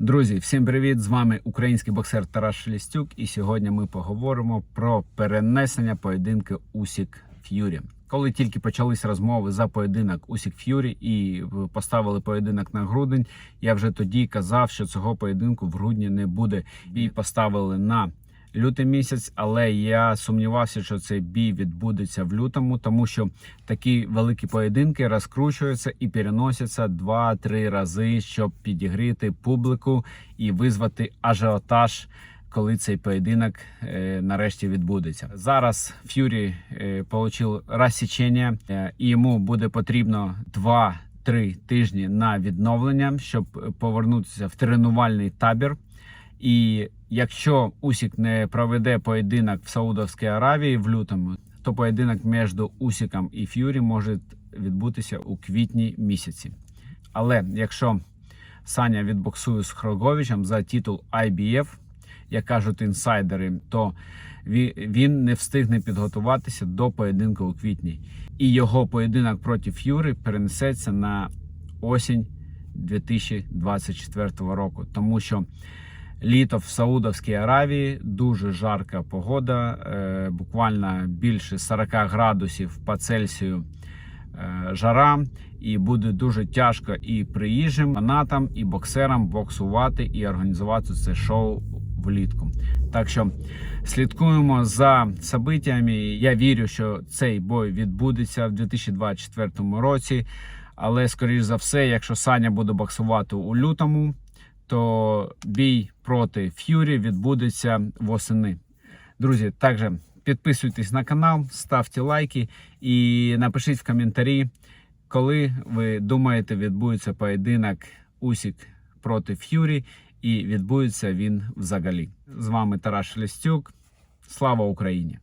Друзі, всім привіт! З вами український боксер Тарас Шелістюк. І сьогодні ми поговоримо про перенесення поєдинки Усік Ф'юрі. Коли тільки почались розмови за поєдинок Усік Ф'юрі і поставили поєдинок на грудень, я вже тоді казав, що цього поєдинку в грудні не буде. І поставили на лютий місяць, але я сумнівався, що цей бій відбудеться в лютому, тому що такі великі поєдинки розкручуються і переносяться 2-3 рази, щоб підігріти публіку і визвати ажіотаж. Коли цей поєдинок е, нарешті відбудеться, зараз Ф'юрі е, отримав розсічення, е, і йому буде потрібно 2-3 тижні на відновлення, щоб повернутися в тренувальний табір. І якщо Усік не проведе поєдинок в Саудовській Аравії в лютому, то поєдинок між Усіком і Ф'юрі може відбутися у квітні місяці. Але якщо Саня відбоксує з Хроговичем за титул IBF, як кажуть інсайдери, то він не встигне підготуватися до поєдинку у квітні. І його поєдинок проти Ф'юри перенесеться на осінь 2024 року, тому що літо в Саудовській Аравії дуже жарка погода, е, буквально більше 40 градусів по Цельсію е, жара, і буде дуже тяжко і приїжджим фанатам, і боксерам боксувати і організувати це шоу влітку. Так що слідкуємо за событиями. Я вірю, що цей бой відбудеться в 2024 році. Але, скоріш за все, якщо Саня буде боксувати у лютому, то бій проти Ф'юрі відбудеться восени. Друзі, також підписуйтесь на канал, ставте лайки і напишіть в коментарі, коли ви думаєте, відбудеться поєдинок Усік проти Ф'юрі, і відбудеться він взагалі. З вами Тарас Шелестюк. Слава Україні!